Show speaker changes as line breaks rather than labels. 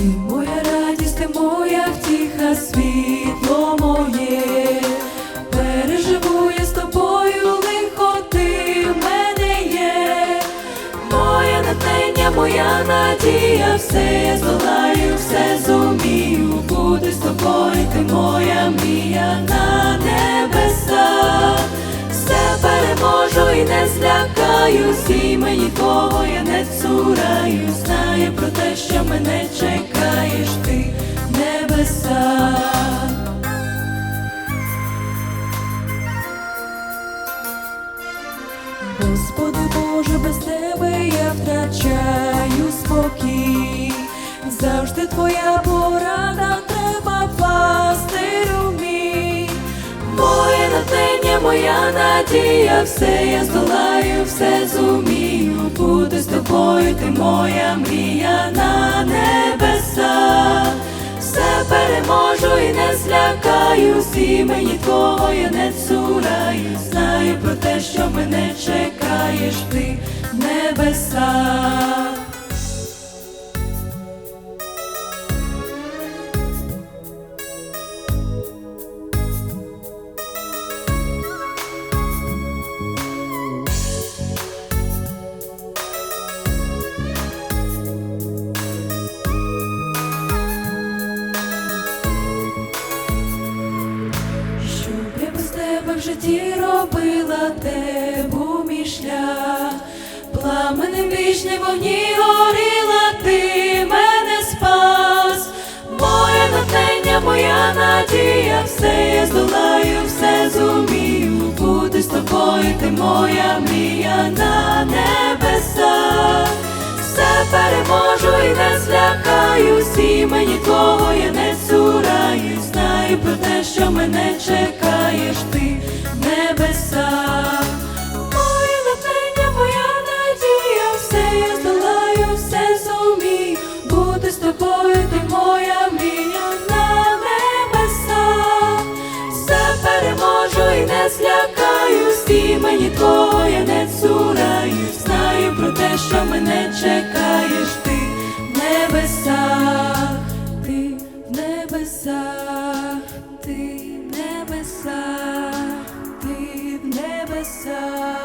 Ти моя радість, ти моя втіха, світло моє, переживу я з тобою, лихо ти в мене є, моя натхнення, моя надія, все здолаю, все зумію, бути з тобою, ти моя мія на небесах і не злякаюсь, і мені твого я не цураю, знаю про те, що мене чекаєш ти в небесах. Господи Боже, без тебе я втрачаю спокій, завжди твоя порада моя надія, все я здолаю, все зумію, бути з тобою, ти моя мрія на небесах. Все переможу і не злякаюсь, і мені твого я не цураю, знаю про те, що мене чекаєш ти в житті робила те був мій шлях, пламенем вічні вогні горіла, ти мене спас, моє натхнення, моя надія, все я здолаю, все зумію, бути з тобою, ти моя мрія на небесах, все переможу і не злякаюсь, і мені твого я не цураюсь, знаю про те, що мене чекаєш тобою, ти моя мрія на небесах, все переможу і не злякаюсь, і мені твого не цураюсь, знаю про те, що мене чекаєш ти в небесах, ти в небесах, ти в ти в небесах.